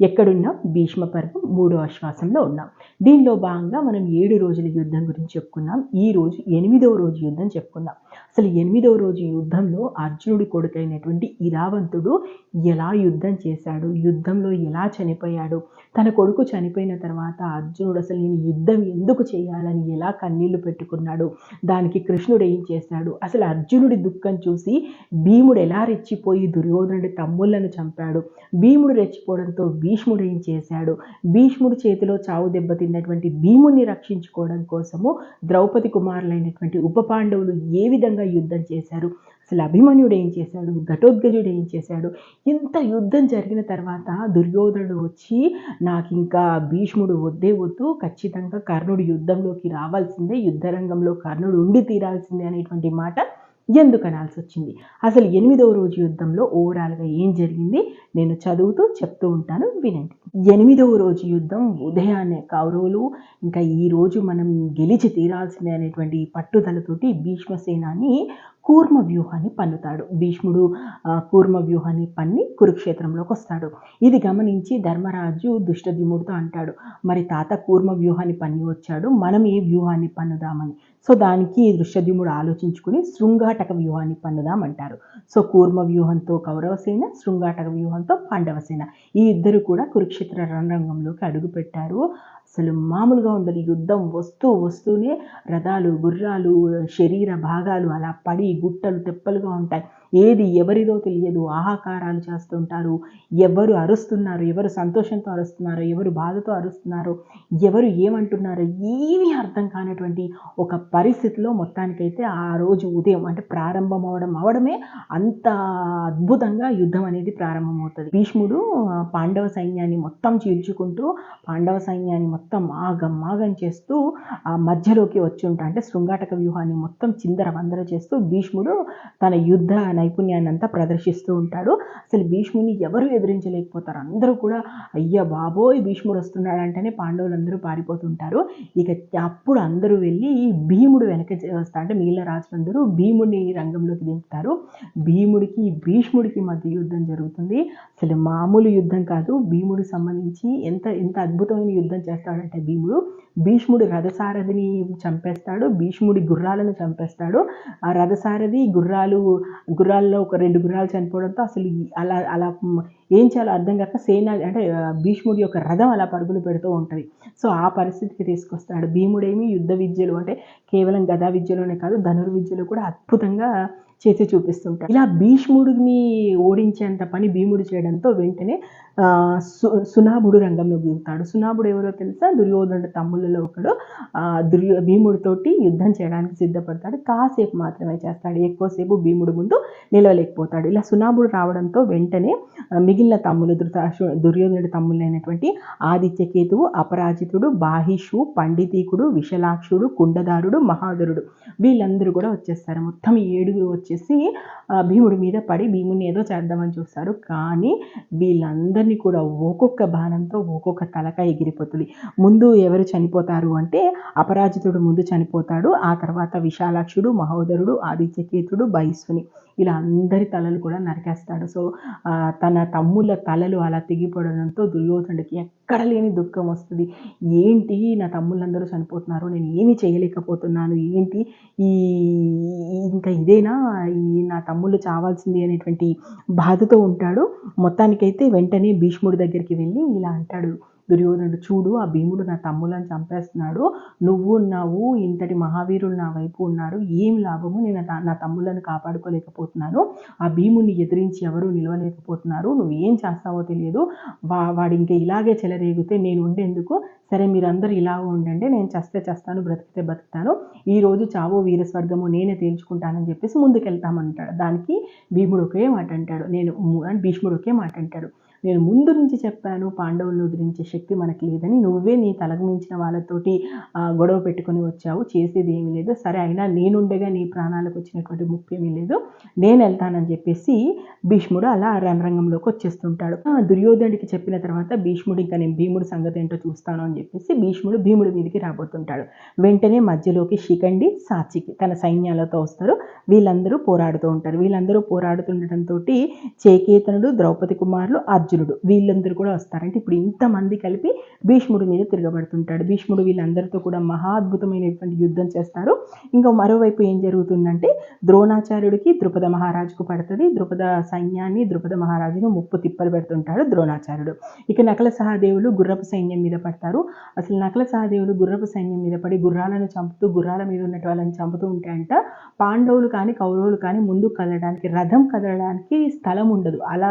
ఎక్కడున్నాం భీష్మ పర్వం మూడో ఆశ్వాసంలో ఉన్నాం. దీనిలో భాగంగా మనం ఏడు రోజుల యుద్ధం గురించి చెప్పుకున్నాం. ఈ రోజు ఎనిమిదవ రోజు యుద్ధం చెప్పుకుందాం అసలు ఎనిమిదవ రోజు యుద్ధంలో అర్జునుడి కొడుకైనటువంటి ఇరావంతుడు ఎలా యుద్ధం చేశాడు? యుద్ధంలో ఎలా చనిపోయాడు? తన కొడుకు చనిపోయిన తర్వాత అర్జునుడు అసలు నేను యుద్ధం ఎందుకు చేయాలని ఎలా కన్నీళ్ళు పెట్టుకున్నాడు? దానికి కృష్ణుడు ఏం చేశాడు? అసలు అర్జునుడి దుఃఖం చూసి భీముడు ఎలా రెచ్చిపోయి దుర్యోధనుడి తమ్ముళ్ళను చంపాడు? భీముడు రెచ్చిపోవడంతో భీష్ముడు ఏం చేశాడు? భీష్ముడు చేతిలో చావు దెబ్బతిన్నటువంటి భీముడిని రక్షించుకోవడం కోసము ద్రౌపది కుమారులైనటువంటి ఉప పాండవులు ఏ విధంగా యుద్ధం చేశారు? అసలు అభిమన్యుడు ఏం చేశాడు? ఘటోద్గజుడు ఏం చేశాడు? ఇంత యుద్ధం జరిగిన తర్వాత దుర్యోధనుడు వచ్చి నాకు ఇంకా భీష్ముడు వద్దే వద్దు ఖచ్చితంగా కర్ణుడు యుద్ధంలోకి రావాల్సిందే యుద్ధరంగంలో కర్ణుడు ఉండి తీరాల్సిందే అనేటువంటి మాట ఎందుకు అనాల్సి వచ్చింది? అసలు ఎనిమిదవ రోజు యుద్ధంలో ఓవరాల్గా ఏం జరిగింది? నేను చదువుతూ చెప్తూ ఉంటాను వినండి. ఎనిమిదవ రోజు యుద్ధం ఉదయాన్నే కౌరవులు ఇంకా ఈరోజు మనం గెలిచి తీరాల్సిందే అనేటువంటి పట్టుదలతోటి భీష్మసేనాని కూర్మ వ్యూహాన్ని పన్నుతాడు. భీష్ముడు కూర్మ వ్యూహాన్ని పన్ని కురుక్షేత్రంలోకి వస్తాడు. ఇది గమనించి ధర్మరాజు దుష్టద్యుముడితో అంటాడు మరి తాత కూర్మ వ్యూహాన్ని పన్ని వచ్చాడు మనం ఏ వ్యూహాన్ని పన్నుదామని? సో దానికి దృశ్యద్యుముడు ఆలోచించుకుని శృంగాటక వ్యూహాన్ని పన్నుదామంటారు సో కూర్మ వ్యూహంతో కౌరవసేన శృంగాటక వ్యూహంతో పాండవసేన ఈ ఇద్దరు కూడా కురుక్షేత్ర రణరంగంలోకి అడుగుపెట్టారు. అసలు మామూలుగా ఉండదు. యుద్ధం వస్తూ వస్తూనే రథాలు గుర్రాలు శరీర భాగాలు అలా పడి గుట్టలు తెప్పలుగా ఉంటాయి. ఏది ఎవరిదో తెలియదు. ఆహాకారాలు చేస్తుంటారు. ఎవరు అరుస్తున్నారు? ఎవరు సంతోషంతో అరుస్తున్నారు? ఎవరు బాధతో అరుస్తున్నారు? ఎవరు ఏమంటున్నారు? ఏమీ అర్థం కానటువంటి ఒక పరిస్థితిలో మొత్తానికైతే ఆ రోజు ఉదయం అంటే ప్రారంభం అవడం అవడమే అంత అద్భుతంగా యుద్ధం అనేది ప్రారంభమవుతుంది. భీష్ముడు పాండవ సైన్యాన్ని మొత్తం చీల్చుకుంటూ పాండవ సైన్యాన్ని మొత్తం ఆగం మాగం చేస్తూ ఆ మధ్యలోకి వచ్చి ఉంటా అంటే శృంగాటక వ్యూహాన్ని మొత్తం చిందర వందర చేస్తూ భీష్ముడు తన యుద్ధ నైపుణ్యాన్ని అంతా ప్రదర్శిస్తూ ఉంటాడు. అసలు భీష్ముని ఎవరు ఎదిరించలేకపోతారు? అందరూ కూడా అయ్యా బాబోయ్ భీష్ముడు వస్తున్నాడు అంటేనే పాండవులందరూ పారిపోతుంటారు. ఇక అప్పుడు అందరూ వెళ్ళి భీముడు వెనక వస్తా అంటే మిగిలిన రాజులందరూ భీముడిని రంగంలోకి దింపుతారు. భీముడికి భీష్ముడికి మధ్య యుద్ధం జరుగుతుంది. అసలు మామూలు యుద్ధం కాదు. భీముడికి సంబంధించి ఎంత ఎంత అద్భుతమైన యుద్ధం చేస్తాడంటే భీముడు భీష్ముడి రథసారథిని చంపేస్తాడు. భీష్ముడి గుర్రాలను చంపేస్తాడు. ఆ రథసారథి గుర్రాలు గుర్రాల్లో ఒక రెండు గుర్రాలు చనిపోవడంతో అసలు అలా అలా ఏం చేయాలో అర్థం కాక సేన అంటే భీష్ముడి యొక్క రథం అలా పరుగులు పెడుతూ ఉంటుంది. సో ఆ పరిస్థితికి తీసుకొస్తాడు. భీముడేమి యుద్ధ విద్యలు అంటే కేవలం గదా విద్యలోనే కాదు ధనుర్విద్యలో కూడా అద్భుతంగా చేసి చూపిస్తుంటాడు. ఇలా భీష్ముడిని ఓడించేంత పని భీముడు చేయడంతో వెంటనే సునాభుడు రంగంలో దిగుతాడు సునాభుడు ఎవరో తెలుసా? దుర్యోధనుడు తమ్ముళ్ళలో ఒకడు. దుర్యో భీముడితోటి యుద్ధం చేయడానికి సిద్ధపడతాడు. కాసేపు మాత్రమే చేస్తాడు. ఎక్కువసేపు భీముడు ముందు నిలవలేకపోతాడు. ఇలా సునాభుడు రావడంతో వెంటనే మిగిలిన తమ్ములు దుర్యోధనుడి తమ్ముళ్ళైనటువంటి ఆదిత్యకేతువు అపరాజితుడు బాహిషు పండితీకుడు విశలాక్షుడు కుండదారుడు మహాధరుడు వీళ్ళందరూ కూడా వచ్చేస్తారు. మొత్తం ఏడుగురు వచ్చేసి భీముడి మీద పడి భీముడిని ఏదో చేద్దామని చూస్తారు. కానీ అందరినీ కూడా ఒక్కొక్క బాణంతో ఒక్కొక్క తలక ఎగిరిపోతుంది. ముందు ఎవరు చనిపోతారు అంటే అపరాజితుడు ముందు చనిపోతాడు. ఆ తర్వాత విశాలాక్షుడు మహోదరుడు ఆదిత్యకేతుడు బైస్సుని. ఇలా అందరి తలలు కూడా నరికేస్తాడు. సో తన తమ్ముళ్ళ తలలు అలా తెగిపడడంతో దుర్యోధనుడికి ఎక్కడ లేని దుఃఖం వస్తుంది. ఏంటి నా తమ్ముళ్ళందరూ చనిపోతున్నారు నేను ఏమి చేయలేకపోతున్నాను ఏంటి ఈ ఈ- ఇంకా ఇదేనా? ఈ నా తమ్ముళ్ళు చావాల్సింది అనేటువంటి బాధతో ఉంటాడు. మొత్తానికైతే వెంటనే భీష్ముడి దగ్గరికి వెళ్ళి ఇలా అంటాడు. దుర్యోధనుడు చూడు ఆ భీముడు నా తమ్ములను చంపేస్తున్నాడు. నువ్వు ఉన్నావు ఇంతటి మహావీరులు నా వైపు ఉన్నారు. ఏం లాభము? నేను నా- నా తమ్ములను కాపాడుకోలేకపోతున్నాను. ఆ భీముని ఎదిరించి ఎవరు నిలవలేకపోతున్నారు. నువ్వు ఏం చేస్తావో తెలియదు. వా వాడు ఇంకా ఇలాగే చెలరేగితే నేను ఉండేందుకు? సరే మీరందరూ ఇలా ఉండండి. నేను చస్తే చేస్తాను బ్రతికితే బ్రతుకుతాను. ఈ రోజు చావో వీరస్వర్గము నేనే తేల్చుకుంటానని చెప్పేసి ముందుకెళ్తామంటాడు. దానికి భీముడు ఒకే మాట అంటాడు. నేను భీష్ముడు ఒకే మాట అంటాడు. నేను ముందు నుంచి చెప్పాను పాండవులను ఎదిరించే శక్తి మనకు లేదని. నువ్వే నీ తలకు మించిన వాళ్ళతోటి గొడవ పెట్టుకొని వచ్చావు. చేసేది ఏమీ లేదు. సరే అయినా నేనుండగా నీ ప్రాణాలకు వచ్చినటువంటి ముప్పు లేదు. నేను వెళ్తానని చెప్పేసి భీష్ముడు అలా రణరంగంలోకి వచ్చేస్తుంటాడు. ఆ, దుర్యోధనుడికి చెప్పిన తర్వాత భీష్ముడు ఇంకా నేను భీముడు సంగతి ఏంటో చూస్తాను అని చెప్పేసి భీష్ముడు భీముడి మీదకి రాబోతుంటాడు. వెంటనే మధ్యలోకి శిఖండి సాచికి తన సైన్యాలతో వస్తారు. వీళ్ళందరూ పోరాడుతూ ఉంటారు. వీళ్ళందరూ పోరాడుతుండటంతో చేకేతనుడు ద్రౌపది కుమారులు అర్జున్ అర్జునుడు వీళ్ళందరూ కూడా వస్తారంటే ఇప్పుడు ఇంతమంది కలిపి భీష్ముడి మీద తిరగబడుతుంటాడు. భీష్ముడు వీళ్ళందరితో కూడా మహా అద్భుతమైనటువంటి యుద్ధం చేస్తారు. ఇంకా మరోవైపు ఏం జరుగుతుందంటే ద్రోణాచార్యుడికి ద్రుపద మహారాజుకు పడుతుంది. ద్రుపద సైన్యాన్ని ద్రుపద మహారాజును ముప్పు తిప్పలు పెడుతుంటాడు ద్రోణాచార్యుడు. ఇక నకల సహదేవులు గుర్రపు సైన్యం మీద పడతారు. అసలు నకల సహదేవులు గుర్రపు సైన్యం మీద పడి గుర్రాలను చంపుతూ గుర్రాల మీద ఉన్నటువంటి వాళ్ళని చంపుతూ ఉంటాయంట. పాండవులు కానీ కౌరవులు కానీ ముందుకు కదలడానికి రథం కదలడానికి స్థలం ఉండదు. అలా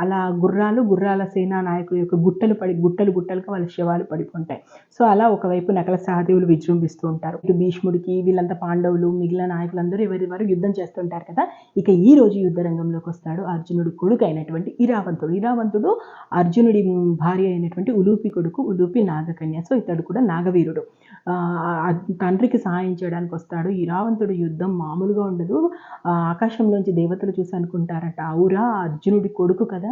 అలా గుర్రాలు గుర్రాల సేనా నాయకుల యొక్క గుట్టలు పడి గుట్టలు గుట్టలుగా వాళ్ళ శవాలు పడిపోంటాయి. సో అలా ఒకవైపు నకల సహదేవులు విజృంభిస్తూ ఉంటారు. ఇటు భీష్ముడికి వీళ్ళంతా పాండవులు మిగిలిన నాయకులందరూ ఎవరి వారు యుద్ధం చేస్తుంటారు కదా? ఇక ఈ రోజు యుద్ధ రంగంలోకి వస్తాడు అర్జునుడి కొడుకు అయినటువంటి ఇరావంతుడు. ఇరావంతుడు అర్జునుడి భార్య అయినటువంటి ఉలూపి కొడుకు ఉలూపి నాగకన్య. సో ఇతడు కూడా నాగవీరుడు. తండ్రికి సహాయం చేయడానికి వస్తాడు. ఇరావంతుడు యుద్ధం మామూలుగా ఉండదు. ఆకాశంలోంచి దేవతలు చూసి అనుకుంటారట అవురా అర్జునుడి కొడుకు కదా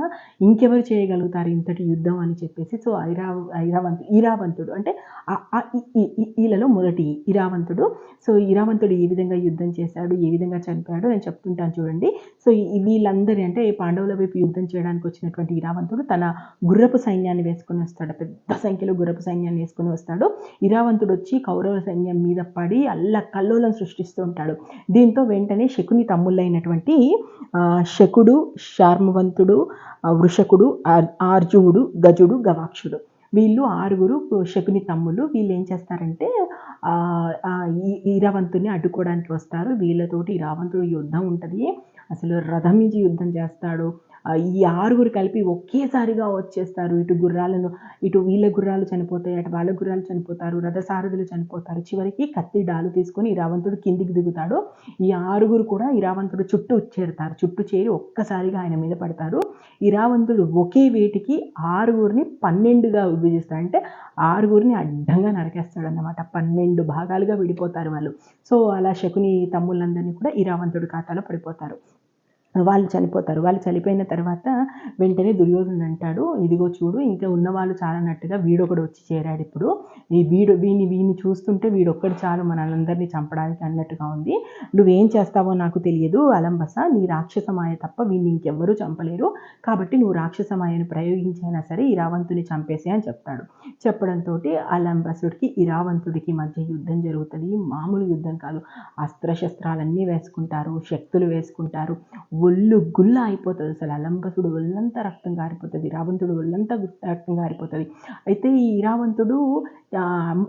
ఇంకెవరు చేయగలుగుతారు ఇంతటి యుద్ధం అని చెప్పేసి? సో ఐరా ఐరావంతు ఈరావంతుడు అంటే ఈలలో మొదటి ఇరావంతుడు సో ఇరావంతుడు ఏ విధంగా యుద్ధం చేశాడు? ఏ విధంగా చనిపోయాడు నేను చెప్తుంటాను చూడండి. సో ఈ వీళ్ళందరి అంటే ఈ పాండవుల వైపు యుద్ధం చేయడానికి వచ్చినటువంటి ఇరావంతుడు తన గుర్రపు సైన్యాన్ని వేసుకొని వస్తాడు. పెద్ద సంఖ్యలో గుర్రపు సైన్యాన్ని వేసుకొని వస్తాడు. ఇరావంతుడు వచ్చి కౌరవ సైన్యం మీద పడి అల్ల కల్లోలం సృష్టిస్తూ ఉంటాడు. దీంతో వెంటనే శకుని తమ్ముళ్ళైనటువంటి శకుడు శార్మవంతుడు వృషకుడు ఆర్- ఆర్జువుడు గజుడు గవాక్షుడు. వీళ్ళు ఆరుగురు శకుని తమ్ములు వీళ్ళు ఏం చేస్తారంటే ఆ, ఈ ఈరావంతుని అడ్డుకోవడానికి వస్తారు. వీళ్ళతోటి రావంతుడు యుద్ధం ఉంటుంది. అసలు రథం మించి యుద్ధం చేస్తాడు. ఈ ఆరుగురు కలిపి ఒకేసారిగా వచ్చేస్తారు. ఇటు గుర్రాలను ఇటు వీళ్ళ గుర్రాలు చనిపోతాయి అటు వాళ్ళ గుర్రాలు చనిపోతారు రథసారథులు చనిపోతారు. చివరికి కత్తి డాలు తీసుకొని ఇరావంతుడు కిందికి దిగుతాడు. ఈ ఆరుగురు కూడా ఇరావంతుడు చుట్టూ చేరుతారు. చుట్టూ చేరి ఒక్కసారిగా ఆయన మీద పడతారు. ఇరావంతుడు ఒకే వేటికి ఆరుగురిని పన్నెండుగా విభజిస్తాడు. అంటే ఆరుగురిని అడ్డంగా నరికేస్తాడు అన్నమాట పన్నెండు భాగాలుగా విడిపోతారు వాళ్ళు. సో అలా శకుని తమ్ముళ్ళందరినీ కూడా ఇరావంతుడు ఖాతాలో పడిపోతారు. వాళ్ళు చనిపోతారు. వాళ్ళు చనిపోయిన తర్వాత వెంటనే దుర్యోధనుడు అంటాడు ఇదిగో చూడు ఇంకా ఉన్నవాళ్ళు చాలన్నట్టుగా వీడొకడు వచ్చి చేరాడు ఇప్పుడు. ఈ వీడు వీని వీని చూస్తుంటే వీడొక్కడు చాలు మనల్ని చంపడానికి అన్నట్టుగా ఉంది. నువ్వేం చేస్తావో నాకు తెలియదు. అలంబస నీ రాక్షసమాయ తప్ప వీడిని ఇంకెవ్వరూ చంపలేరు. కాబట్టి నువ్వు రాక్షసమాయను ప్రయోగించైనా సరే ఇరావంతుని చంపేసే చంపేసి అని చెప్తాడు. చెప్పడంతో అలంబసుడికి ఇరావంతుడికి మధ్య యుద్ధం జరుగుతుంది. మామూలు యుద్ధం కాదు. అస్త్రశస్త్రాలన్నీ వేసుకుంటారు శక్తులు వేసుకుంటారు. ఒళ్ళు గుల్ల అయిపోతుంది అసలు. అలంబసుడు ఒళ్ళంతా రక్తం కారిపోతుంది రావంతుడు ఒళ్ళంతా రక్తం కారిపోతుంది అయితే ఈ రావంతుడు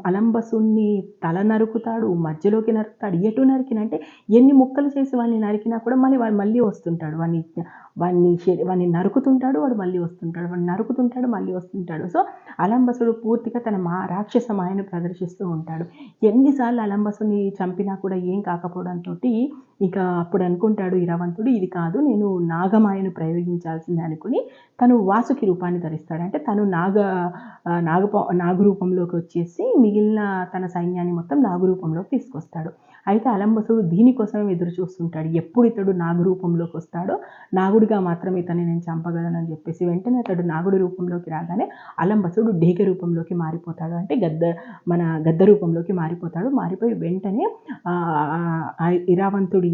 అలంబసుని తల నరుకుతాడు మధ్యలోకి నరుకుతాడు ఎటు నరికినంటే ఎన్ని ముక్కలు చేసి వాడిని నరికినా కూడా మళ్ళీ వాడు మళ్ళీ వస్తుంటాడు. వాడిని వాడిని వాడిని నరుకుతుంటాడు వాడు మళ్ళీ వస్తుంటాడు. వాడిని నరుకుతుంటాడు మళ్ళీ వస్తుంటాడు. సో అలంబసుడు పూర్తిగా తన మా రాక్షస మాయను ప్రదర్శిస్తూ ఉంటాడు. ఎన్నిసార్లు అలంబసుని చంపినా కూడా ఏం కాకపోవడంతో ఇక అప్పుడు అనుకుంటాడు ఇరావంతుడు ఇది కా కాదు నేను నాగమాయను ప్రయోగించాల్సిందే అనుకుని తను వాసుకి రూపాన్ని ధరిస్తాడు. అంటే తను నాగ నాగప నాగరూపంలోకి వచ్చేసి మిగిలిన తన సైన్యాన్ని మొత్తం నాగు రూపంలోకి తీసుకొస్తాడు. అయితే అలంబసుడు దీనికోసమే ఎదురు చూస్తుంటాడు. ఎప్పుడు ఇతడు నాగరూపంలోకి వస్తాడో నాగుడిగా మాత్రం ఇతన్ని నేను చంపగలనని చెప్పేసి వెంటనే అతడు నాగుడి రూపంలోకి రాగానే అలంబసుడు డేగ రూపంలోకి మారిపోతాడు. అంటే గద్ద మన గద్ద రూపంలోకి మారిపోతాడు. మారిపోయి వెంటనే ఇరావంతుడి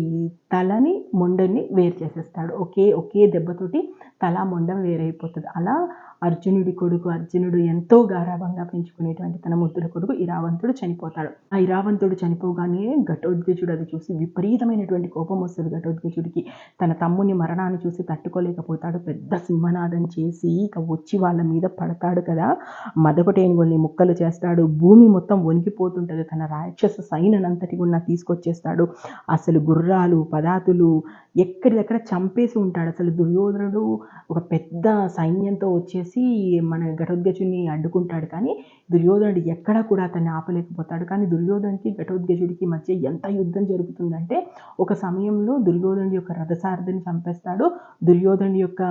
తలని మొండని వేరు చేసేస్తాడు. ఒకే ఒకే దెబ్బతోటి తల మొండం వేరైపోతుంది. అలా అర్జునుడి కొడుకు అర్జునుడు ఎంతో గారాభంగా పెంచుకునేటువంటి తన ముద్దుల కొడుకు ఇరావంతుడు చనిపోతాడు. ఆ ఇరావంతుడు చనిపోగానే ఘటోద్గజుడు అది చూసి విపరీతమైనటువంటి కోపం వస్తుంది ఘటోద్గజుడికి. తన తమ్ముని మరణాన్ని చూసి తట్టుకోలేకపోతాడు. పెద్ద సింహనాదం చేసి ఇక వచ్చి వాళ్ళ మీద పడతాడు కదా. మదపటేనుగుల్ని ముక్కలు చేస్తాడు. భూమి మొత్తం వణికిపోతుంటుంది. తన రాక్షస సైన్యనంతటి ఉన్న తీసుకొచ్చేస్తాడు. అసలు గుర్రాలు పదాతులు ఎక్కడిదక్కడ చంపేసి ఉంటాడు. అసలు దుర్యోధనుడు ఒక పెద్ద సైన్యంతో వచ్చేసి మన ఘటోద్గజుడిని అడ్డుకుంటాడు. కానీ దుర్యోధనుడు ఎక్కడా కూడా అతన్ని ఆపలేకపోతాడు. కానీ దుర్యోధనుడికి ఘటోద్గజుడికి మధ్య ఎంత యుద్ధం జరుగుతుందంటే ఒక సమయంలో దుర్యోధనుడి యొక్క రథసారథిని చంపేస్తాడు. దుర్యోధనుడి యొక్క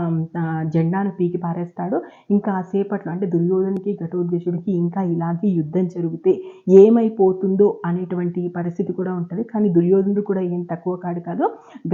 జెండాను పీకి పారేస్తాడు. ఇంకా ఆ సేపట్లో అంటే దుర్యోధనుడికి ఘటోద్గజుడికి ఇంకా ఇలాగే యుద్ధం జరిగితే ఏమైపోతుందో అనేటువంటి పరిస్థితి కూడా ఉంటుంది. కానీ దుర్యోధనుడు కూడా ఏం తక్కువ కాడు కాదు.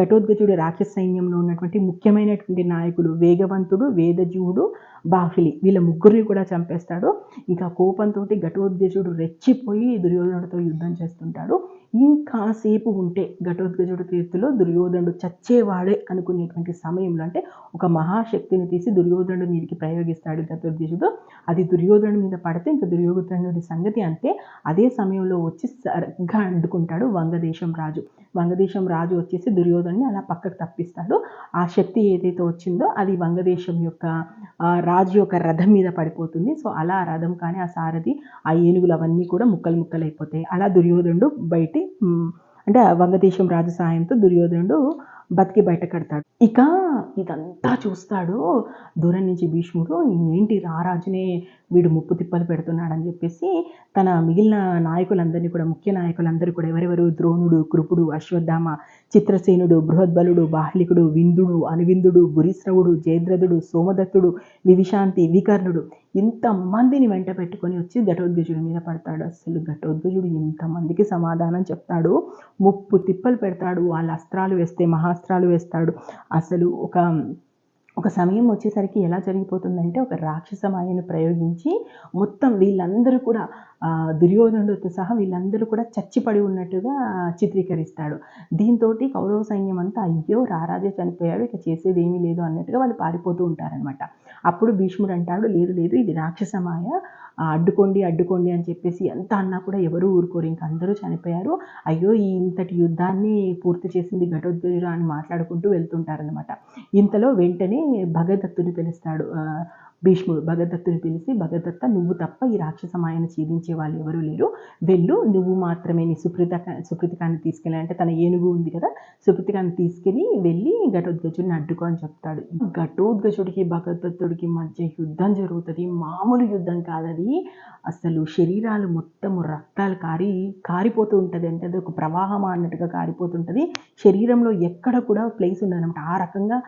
ఘటోద్గజుడు రాక్షస సైన్యంలో ఉన్నటువంటి ముఖ్యమైనటువంటి నాయకుడు వేగవంతుడు వేదజీవుడు బాఫిలి. వీళ్ళ ముగ్గురిని కూడా చంపేస్తాడు. ఇంకా కోపంతో ఘటోద్గజుడు రెచ్చిపోయి దుర్యోధనుడితో యుద్ధం చేస్తుంటాడు. ఇంకాసేపు ఉంటే ఘటోద్గజుడు తీర్థులో దుర్యోధనుడు చచ్చేవాడే అనుకునేటువంటి సమయంలో అంటే ఒక మహాశక్తిని తీసి దుర్యోధనుడు మీదకి ప్రయోగిస్తాడు ఘటోద్గజుడు. అది దుర్యోధనుడి మీద పడితే ఇంకా దుర్యోధనుడి సంగతి అంతే. అదే సమయంలో వచ్చి సరిగ్గా అడ్డుకుంటాడు వంగదేశం రాజు. వంగదేశం రాజు వచ్చేసి దుర్యోధనుని అలా పక్కకు తప్పిస్తాడు. ఆ శక్తి ఏదైతే వచ్చిందో అది వంగదేశం యొక్క రాజు యొక్క రథం మీద పడిపోతుంది. సో అలా ఆ రథం కానీ ఆ సారథి ఆ ఏనుగులు అవన్నీ కూడా ముక్కలు ముక్కలు అయిపోతాయి అలా దుర్యోధనుడు బయటి అంటే వంగదేశం రాజు సాయంతో దుర్యోధనుడు బతికి బయట కడతాడు ఇక ఇదంతా చూస్తాడు. దూరం నుంచి భీష్ముడు ఏంటి రారాజునే వీడు ముప్పు తిప్పలు పెడుతున్నాడని చెప్పేసి తన మిగిలిన నాయకులందరినీ కూడా ముఖ్య నాయకులందరూ కూడా ఎవరెవరు? ద్రోణుడు కృపుడు అశ్వత్థామ చిత్రసేనుడు బృహద్బలుడు బాహ్లికుడు విందుడు అనువిందుడు భురిశ్రవుడు జయద్రథుడు సోమదత్తుడు వివిశాంతి వికర్ణుడు ఇంతమందిని వెంట పెట్టుకొని వచ్చి ఘటోద్గజుడి మీద పడతాడు. అసలు ఘటోద్గజుడు ఇంతమందికి సమాధానం చెప్తాడు. ముప్పు తిప్పలు పెడతాడు. వాళ్ళ అస్త్రాలు వేస్తే వస్త్రాలు వేస్తాడు. అసలు ఒక ఒక సమయం వచ్చేసరికి ఎలా జరిగిపోతుందంటే ఒక రాక్షస మాయను ప్రయోగించి మొత్తం వీళ్ళందరూ కూడా దుర్యోధనుడితో సహా వీళ్ళందరూ కూడా చచ్చిపడి ఉన్నట్టుగా చిత్రీకరిస్తాడు. దీంతో కౌరవ సైన్యం అంతా అయ్యో రారాజే చనిపోయాడు ఇక చేసేది ఏమీ లేదు అన్నట్టుగా వాళ్ళు పారిపోతూ ఉంటారనమాట అప్పుడు భీష్ముడు అంటాడు లేదు లేదు ఇది రాక్షసమాయ అడ్డుకోండి అడ్డుకోండి అని చెప్పేసి ఎంత అన్నా కూడా ఎవరు ఊరుకోరు ఇంక అందరూ చనిపోయారు. అయ్యో ఈ ఇంతటి యుద్ధాన్ని పూర్తి చేసింది ఘటోద్గజుడు అని మాట్లాడుకుంటూ వెళ్తుంటారనమాట ఇంతలో వెంటనే భగదత్తుని పిలుస్తాడు భీష్ముడు భగదత్తుని పిలిచి భగదత్త నువ్వు తప్ప ఈ రాక్షస మాయను ఛేదించే వాళ్ళు ఎవరూ లేరు. వెళ్ళు నువ్వు మాత్రమే నీ సుప్రీత సుప్రీతికాన్ని తీసుకెళ్ళి అంటే తన ఏనుగు ఉంది కదా సుప్రీతికాన్ని తీసుకెళ్ళి వెళ్ళి ఘటోద్గజుడిని అడ్డుకో అని చెప్తాడు. ఘటోద్గజుడికి భగదత్తుడికి మధ్య యుద్ధం జరుగుతుంది. మామూలు యుద్ధం కాదది. అసలు శరీరాలు మొత్తము రక్తాలు కారి కారిపోతూ ఉంటుంది అంటే అది ఒక ప్రవాహం అన్నట్టుగా కారిపోతుంటుంది శరీరంలో ఎక్కడ కూడా ప్లేస్ ఉండదన్నమాట. ఆ రకంగా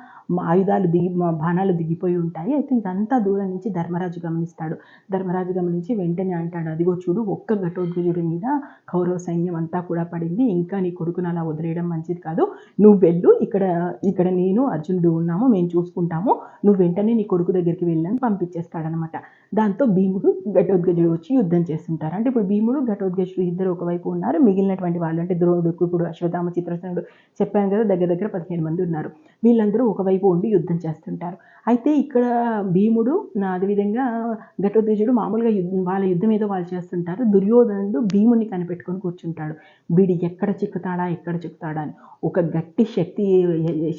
ఆయుధాలు దిగి బాణాలు దిగిపోయి ఉంటాయి. అయితే ఇదంతా దూరం నుంచి ధర్మరాజు గమనిస్తాడు. ధర్మరాజు గమనించి వెంటనే అంటాడు అదిగో చూడు ఒక్క ఘటోద్గజుడి మీద కౌరవ సైన్యం అంతా కూడా పడింది. ఇంకా నీ కొడుకును అలా వదిలేయడం మంచిది కాదు. నువ్వు వెళ్ళు ఇక్కడ ఇక్కడ నేను అర్జునుడు ఉన్నాము మేము చూసుకుంటాము. నువ్వు వెంటనే నీ కొడుకు దగ్గరికి వెళ్ళని పంపించేస్తాడనమాట దాంతో భీముడు ఘటోద్గజుడు వచ్చి యుద్ధం చేస్తుంటారు. అంటే ఇప్పుడు భీముడు ఘటోద్గజుడు ఇద్దరు ఒకవైపు ఉన్నారు. మిగిలినటువంటి వాళ్ళు అంటే ద్రోణుడు కుకుడు అశ్వత్థామ చిత్రసేనుడు చెప్పాను కదా దగ్గర దగ్గర పదిహేను మంది ఉన్నారు. వీళ్ళందరూ ఒకవైపు ఉండి యుద్ధం చేస్తుంటారు. అయితే ఇక్కడ భీముడు నా అదేవిధంగా ఘటోద్గజుడు మామూలుగా వాళ్ళ యుద్ధం ఏదో వాళ్ళు చేస్తుంటారు. దుర్యోధనుడు భీముని కనిపెట్టుకొని కూర్చుంటాడు. వీడి ఎక్కడ చిక్కుతాడా ఎక్కడ చిక్కుతాడా అని. ఒక గట్టి శక్తి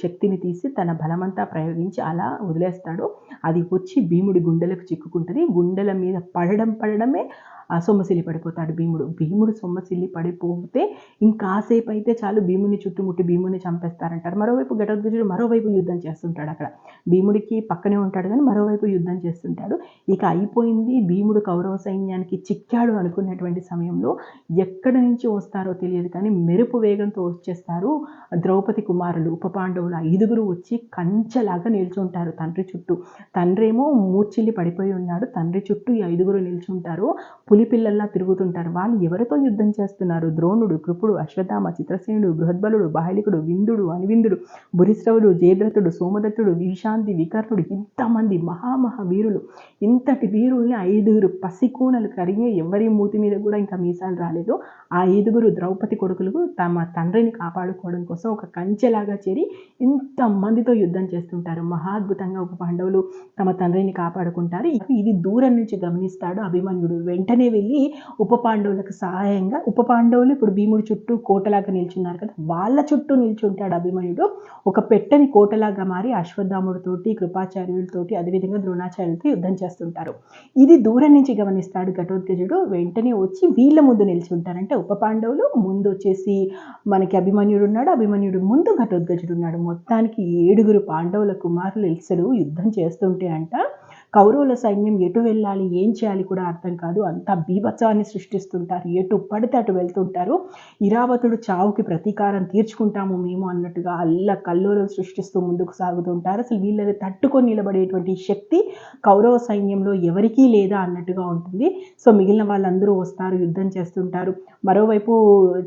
శక్తిని తీసి తన బలమంతా ప్రయోగించి అలా వదిలేస్తాడు. అది వచ్చి భీముడి గుండెలకు చిక్కుకుంటుంది. గుండెల మీద పడడం పడడమే సొమ్మసిల్లి పడిపోతాడు భీముడు. భీముడు సొమ్మసిల్లి పడిపోతే ఇంకాసేపు అయితే చాలు భీముని చుట్టుముట్టి భీముని చంపేస్తారంటారు మరోవైపు ఘటోద్గజుడు మరోవైపు యుద్ధం చేస్తుంటాడు అక్కడ. భీముడికి పక్కనే ఉంటాడు కానీ మరోవైపు యుద్ధం చేస్తుంటాడు. ఇక అయిపోయింది భీముడు కౌరవ సైన్యానికి చిక్కాడు అనుకున్నటువంటి సమయంలో ఎక్కడి నుంచి వస్తారో తెలియదు కానీ మెరుపు వేగంతో వచ్చేస్తారు ద్రౌపది కుమారులు. ఉప పాండవులు ఐదుగురు వచ్చి కంచెలాగా నిల్చుంటారు తండ్రి చుట్టూ. తండ్రేమో మూర్చిల్లి పడిపోయి ఉన్నాడు. తండ్రి చుట్టూ ఈ ఐదుగురు నిల్చుంటారు. పులిపిల్లల్లా తిరుగుతుంటారు. వాళ్ళు ఎవరితో యుద్ధం చేస్తున్నారు? ద్రోణుడు కృపుడు అశ్వత్థామ చిత్రసేనుడు బృహద్బలుడు బాహలికుడు విందుడు అనివిందుడు భురిశ్రవుడు జయద్రథుడు సోమదత్తుడు విశాంతి వికర్ణుడు ఇంతమంది మహామహా వీరులు ఇంతటి వీరుల్ని ఐదుగురు పసికూనలు కరిగి ఎవరి మూతి మీద కూడా ఇంకా మీసాలు రాలేదు. ఆ ఐదుగురు ద్రౌపది కొడుకులు తమ తండ్రిని కాపాడుకోవడం కోసం ఒక కంచెలాగా చేరి ఇంతమందితో యుద్ధం చేస్తుంటారు. మహాద్భుతంగా ఒక పాండవులు తమ తండ్రిని కాపాడుకుంటారు. ఇది దూరం నుంచి గమనిస్తాడు అభిమన్యుడు. వెంటనే వెళ్ళి ఉప పాండవులకు సహాయంగా ఉప పాండవులు ఇప్పుడు భీముడి చుట్టూ కోటలాగా నిల్చున్నారు కదా వాళ్ళ చుట్టూ నిల్చుంటాడు అభిమన్యుడు. ఒక పెట్టని కోటలాగా మారి అశ్వత్థాముడితోటి కృపాచార్యులతోటి అదేవిధంగా ద్రోణాచార్యులతో యుద్ధం చేస్తుంటారు. ఇది దూరం నుంచి గమనిస్తాడు ఘటోత్కజుడు వెంటనే వచ్చి వీళ్ళ ముందు నిల్చుంటారంటే ఉప పాండవులు ముందు వచ్చేసి మనకి అభిమన్యుడు ఉన్నాడు. అభిమన్యుడు ముందు ఘటోత్కజుడు ఉన్నాడు. మొత్తానికి ఏడుగురు పాండవుల కుమారులు ఇల్సడు యుద్ధం చేస్తుంటే అంట కౌరవుల సైన్యం ఎటు వెళ్ళాలి ఏం చేయాలి కూడా అర్థం కాదు. అంత బీభత్సాన్ని సృష్టిస్తుంటారు. ఎటు పడితే అటు వెళ్తుంటారు. ఇరావతుడు చావుకి ప్రతీకారం తీర్చుకుంటాము మేము అన్నట్టుగా అల్ల కల్లోలం సృష్టిస్తూ ముందుకు సాగుతుంటారు. అసలు వీళ్ళని తట్టుకొని నిలబడేటువంటి శక్తి కౌరవ సైన్యంలో ఎవరికీ లేదా అన్నట్టుగా ఉంటుంది. సో మిగిలిన వాళ్ళందరూ వస్తారు యుద్ధం చేస్తుంటారు. మరోవైపు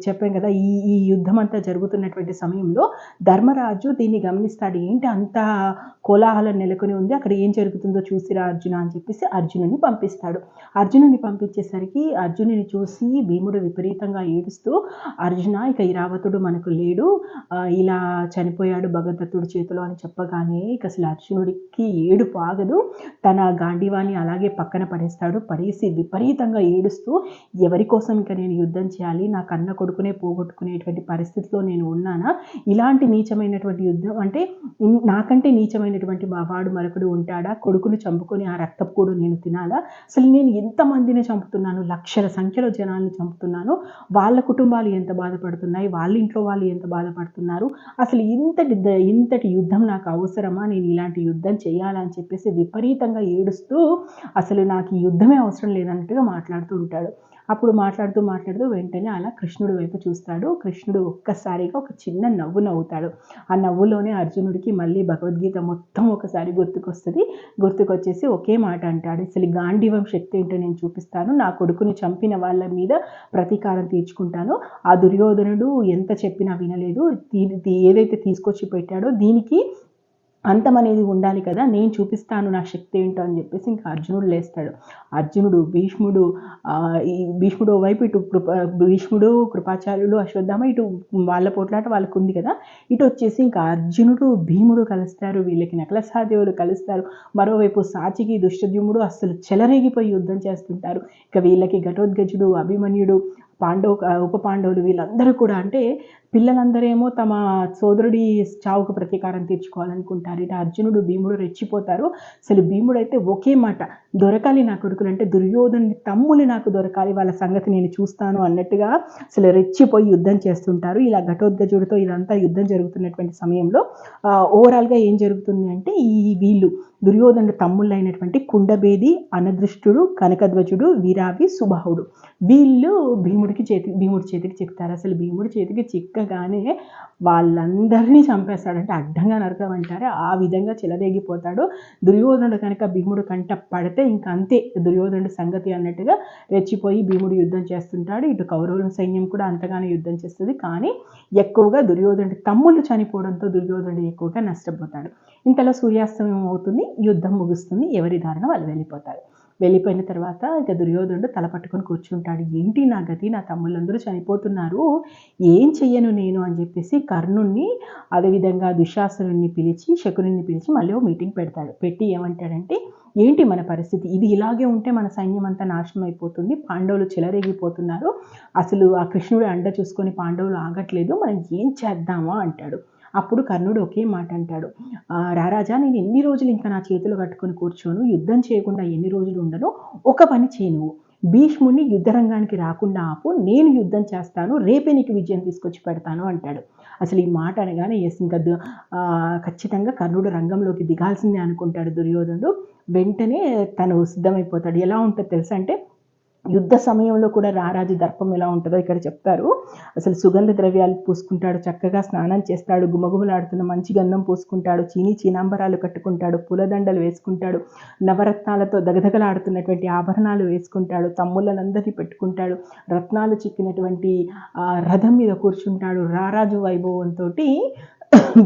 చెప్పాం కదా ఈ ఈ యుద్ధం అంతా జరుగుతున్నటువంటి సమయంలో ధర్మరాజు దీన్ని గమనిస్తాడు. ఏంటి అంత కోలాహలం నెలకొని ఉంది? అక్కడ ఏం జరుగుతుందో చూసిరా అర్జున అని చెప్పేసి అర్జునుని పంపిస్తాడు. అర్జునుని పంపించేసరికి అర్జునుని చూసి భీముడు విపరీతంగా ఏడుస్తూ అర్జున ఇక ఇరావతుడు మనకు లేడు. ఇలా చనిపోయాడు భగదత్తుడు చేతిలో అని చెప్పగానే ఇక అసలు అర్జునుడికి ఏడు పాగదు తన గాంధీవాన్ని అలాగే పక్కన పడేస్తాడు. పడేసి విపరీతంగా ఏడుస్తూ ఎవరి కోసం ఇక నేను యుద్ధం చేయాలి? నా కన్న కొడుకునే పోగొట్టుకునేటువంటి పరిస్థితిలో నేను ఉన్నానా? ఇలాంటి నీచమైనటువంటి యుద్ధం అంటే నాకంటే నీచమైనటువంటి మా వాడు మరొకడు ఉంటాడా? కొడుకును చంపు చంపుకొని ఆ కూడా నేను తినాలా? అసలు నేను ఎంతమందిని చంపుతున్నాను? లక్షల సంఖ్యలో జనాల్ని చంపుతున్నాను? వాళ్ళ కుటుంబాలు ఎంత బాధపడుతున్నాయి? వాళ్ళ ఇంట్లో వాళ్ళు ఎంత బాధపడుతున్నారు? అసలు ఇంతటి ద- ఇంతటి యుద్ధం నాకు అవసరమా? నేను ఇలాంటి యుద్ధం చేయాలని చెప్పేసి విపరీతంగా ఏడుస్తూ అసలు నాకు యుద్ధమే అవసరం లేదన్నట్టుగా మాట్లాడుతూ ఉంటాడు. అప్పుడు మాట్లాడుతూ మాట్లాడుతూ వెంటనే అలా కృష్ణుడి వైపు చూస్తాడు. కృష్ణుడు ఒక్కసారిగా ఒక చిన్న నవ్వు నవ్వుతాడు. ఆ నవ్వులోనే అర్జునుడికి మళ్ళీ భగవద్గీత మొత్తం ఒకసారి గుర్తుకొస్తుంది. గుర్తుకొచ్చేసి ఒకే మాట అంటాడు. అసలు గాంధీవం శక్తి ఏంటో నేను చూపిస్తాను. నా కొడుకుని చంపిన వాళ్ళ మీద ప్రతీకారం తీర్చుకుంటాను. ఆ దుర్యోధనుడు ఎంత చెప్పినా వినలేదు. దీని ఏదైతే తీసుకొచ్చి పెట్టాడో దీనికి అంతం అనేది ఉండాలి కదా నేను చూపిస్తాను నా శక్తి ఏంటో అని చెప్పేసి ఇంకా అర్జునుడు లేస్తాడు. అర్జునుడు భీష్ముడు ఈ భీష్ముడు వైపు ఇటు కృప భీష్ముడు కృపాచార్యుడు అశ్వత్థామ ఇటు వాళ్ళ పోట్లాట వాళ్ళకు ఉంది కదా ఇటు వచ్చేసి ఇంకా అర్జునుడు భీముడు కలుస్తారు వీళ్ళకి నకలసాదేవులు కలుస్తారు. మరోవైపు సాచికి దుష్టద్యుముడు అస్సలు చెలరేగిపోయి యుద్ధం చేస్తుంటారు. ఇక వీళ్ళకి ఘటోద్గజుడు అభిమన్యుడు పాండవ ఉప పాండవులు వీళ్ళందరూ కూడా అంటే పిల్లలందరేమో తమ సోదరుడి చావుకు ప్రతీకారం తీర్చుకోవాలనుకుంటారు. ఇటు అర్జునుడు భీముడు రెచ్చిపోతారు. అసలు భీముడు అయితే ఒకే మాట దొరకాలి నా కొడుకులు అంటే దుర్యోధనుని తమ్ములు నాకు దొరకాలి వాళ్ళ సంగతి నేను చూస్తాను అన్నట్టుగా అసలు రెచ్చిపోయి యుద్ధం చేస్తుంటారు. ఇలా ఘటోద్గజుడితో ఇదంతా యుద్ధం జరుగుతున్నటువంటి సమయంలో ఓవరాల్గా ఏం జరుగుతుంది అంటే ఈ వీళ్ళు దుర్యోధనుడు తమ్ముళ్ళైనటువంటి కుండబేది అనదృష్టుడు కనకధ్వజుడు వీరావి సుబాహుడు వీళ్ళు భీముడికి చేతి భీముడి చేతికి చెప్తారు అసలు భీముడి చేతికి చిక్కగానే వాళ్ళందరినీ చంపేస్తాడంటే అడ్డంగా నరకమంటారే ఆ విధంగా చెలరేగిపోతాడు. దుర్యోధనుడు కనుక భీముడు కంట పడితే ఇంక అంతే దుర్యోధనుడు సంగతి అన్నట్టుగా రెచ్చిపోయి భీముడు యుద్ధం చేస్తుంటాడు. ఇటు కౌరవుల సైన్యం కూడా అంతగానే యుద్ధం చేస్తుంది. కానీ ఎక్కువగా దుర్యోధనుడు తమ్ముళ్ళు చనిపోవడంతో దుర్యోధనుడు ఎక్కువగా నష్టపోతాడు. ఇంతలో సూర్యాస్తమయం అవుతుంది. యుద్ధం ముగుస్తుంది. ఎవరి దారిన వాళ్ళు వెళ్ళిపోతారు. వెళ్ళిపోయిన తర్వాత ఇక దుర్యోధనుడు తల పట్టుకొని కూర్చుంటాడు. ఏంటి నా గతి? నా తమ్ముళ్ళందరూ చనిపోతున్నారు. ఏం చెయ్యను నేను? అని చెప్పేసి కర్ణుణ్ణి అదేవిధంగా దుశ్శాసనుడిని పిలిచి శకుని పిలిచి మళ్ళీ ఓ మీటింగ్ పెడతాడు. పెట్టి ఏమంటాడంటే ఏంటి మన పరిస్థితి? ఇది ఇలాగే ఉంటే మన సైన్యం అంతా నాశనం అయిపోతుంది. పాండవులు చెలరేగిపోతున్నారు. అసలు ఆ కృష్ణుడు అండ చూసుకొని పాండవులు ఆగట్లేదు. మనం ఏం చేద్దామా? అంటాడు. అప్పుడు కర్ణుడు ఒకే మాట అంటాడు రారాజా నేను ఎన్ని రోజులు ఇంకా నా చేతులు కట్టుకొని కూర్చోను? యుద్ధం చేయకుండా ఎన్ని రోజులు ఉండను? ఒక పని చేయను భీష్ముని యుద్ధరంగానికి రాకుండా ఆపు. నేను యుద్ధం చేస్తాను. రేపే నీకు విజయం తీసుకొచ్చి పెడతాను అంటాడు. అసలు ఈ మాట అనగానే ఎస్ ఇంకా ఖచ్చితంగా కర్ణుడు రంగంలోకి దిగాల్సిందే అనుకుంటాడు దుర్యోధనుడు. వెంటనే తను సిద్ధమైపోతాడు. ఎలా ఉంటుంది తెలుసా అంటే యుద్ధ సమయంలో కూడా రారాజు దర్పం ఎలా ఉంటుందో ఇక్కడ చెప్తారు. అసలు సుగంధ ద్రవ్యాలు పూసుకుంటాడు చక్కగా స్నానం చేస్తాడు గుమగుమలాడుతున్న మంచి గంధం పూసుకుంటాడు చీనీ చీనాంబరాలు కట్టుకుంటాడు పూలదండలు వేసుకుంటాడు నవరత్నాలతో దగదగలాడుతున్నటువంటి ఆభరణాలు వేసుకుంటాడు తమ్ముళ్ళనందరినీ పెట్టుకుంటాడు రత్నాలు చిక్కినటువంటి రథం మీద కూర్చుంటాడు రారాజు వైభవంతో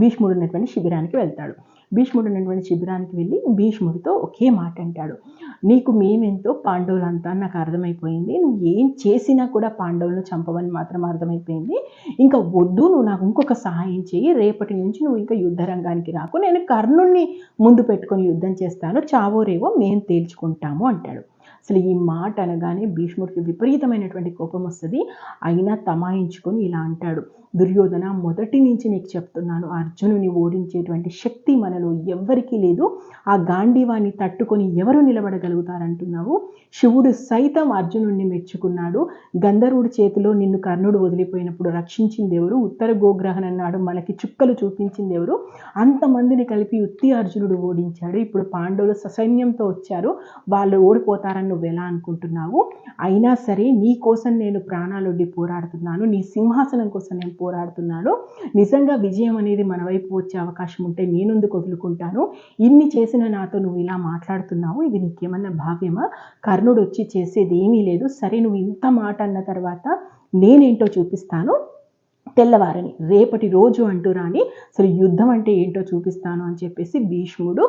భీష్ముడు ఉన్నటువంటి శిబిరానికి వెళ్తాడు. భీష్ముడు ఉన్నటువంటి శిబిరానికి వెళ్ళి భీష్ముడితో ఒకే మాట అంటాడు. నీకు మేమెంతో పాండవులంతా నాకు అర్థమైపోయింది. నువ్వు ఏం చేసినా కూడా పాండవులను చంపవని మాత్రం అర్థమైపోయింది. ఇంకా వద్దు నువ్వు నాకు ఇంకొక సహాయం చేయి రేపటి నుంచి నువ్వు ఇంకా యుద్ధ రంగానికి రాకు. నేను కర్ణుణ్ణి ముందు పెట్టుకొని యుద్ధం చేస్తాను. చావోరేవో మేము తేల్చుకుంటాము అంటాడు. అసలు ఈ మాట అనగానే భీష్ముడికి విపరీతమైనటువంటి కోపం వస్తుంది. అయినా తమాయించుకొని ఇలా అంటాడు దుర్యోధన మొదటి నుంచి నీకు చెప్తున్నాను అర్జునుని ఓడించేటువంటి శక్తి మనలో ఎవ్వరికీ లేదు. ఆ గాంధీవాన్ని తట్టుకొని ఎవరు నిలబడగలుగుతారంటున్నావు? శివుడు సైతం అర్జునుడిని మెచ్చుకున్నాడు. గంధర్వుడి చేతిలో నిన్ను కర్ణుడు వదిలిపోయినప్పుడు రక్షించింది ఎవరు ఉత్తర గోగ్రహణ అన్నాడు మనకి చుక్కలు చూపించింది ఎవరు అంతమందిని కలిపి ఉత్తి అర్జునుడు ఓడించాడు. ఇప్పుడు పాండవులు ససైన్యంతో వచ్చారు. వాళ్ళు ఓడిపోతారన్న నువ్వు ఎలా అనుకుంటున్నావు? అయినా సరే నీ కోసం నేను ప్రాణాలొడ్డి పోరాడుతున్నాను. నీ సింహాసనం కోసం నేను పోరాడుతున్నాను. నిజంగా విజయం అనేది మన వైపు వచ్చే అవకాశం ఉంటే నేనెందుకు వదులుకుంటాను? ఇన్ని చేసిన నాతో నువ్వు ఇలా మాట్లాడుతున్నావు? ఇది నీకేమన్నా భావ్యమా? కర్ణుడు వచ్చి చేసేది ఏమీ లేదు. సరే నువ్వు ఇంత మాట అన్న తర్వాత నేనేంటో చూపిస్తాను. తెల్లవారని. రేపటి రోజు అంటూ రాని అసలు యుద్ధం అంటే ఏంటో చూపిస్తాను అని చెప్పేసి భీష్ముడు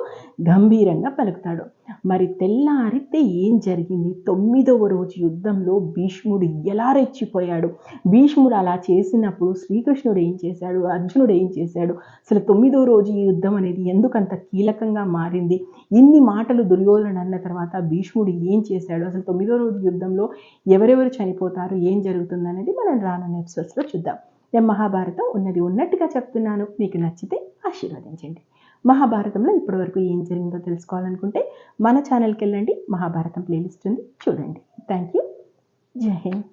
గంభీరంగా పలుకుతాడు. మరి తెల్లారితే ఏం జరిగింది? తొమ్మిదవ రోజు యుద్ధంలో భీష్ముడు ఎలా రెచ్చిపోయాడు? భీష్ముడు అలా చేసినప్పుడు శ్రీకృష్ణుడు ఏం చేశాడు? అర్జునుడు ఏం చేశాడు? అసలు తొమ్మిదో రోజు ఈ యుద్ధం అనేది ఎందుకంత కీలకంగా మారింది? ఇన్ని మాటలు దుర్యోధనుడు అన్న తర్వాత భీష్ముడు ఏం చేశాడు? అసలు తొమ్మిదో రోజు యుద్ధంలో ఎవరెవరు చనిపోతారు? ఏం జరుగుతుంది అనేది మనం రానున్న ఎపిసోడ్స్లో చూద్దాం. నేను మహాభారతం ఉన్నది ఉన్నట్టుగా చెప్తున్నాను. మీకు నచ్చితే ఆశీర్వదించండి. మహాభారతంలో ఇప్పటివరకు ఏం జరిగిందో తెలుసుకోవాలనుకుంటే మన ఛానల్కి వెళ్ళండి. మహాభారతం ప్లేలిస్ట్ ఉంది. చూడండి. థ్యాంక్ యూ జై హింద్.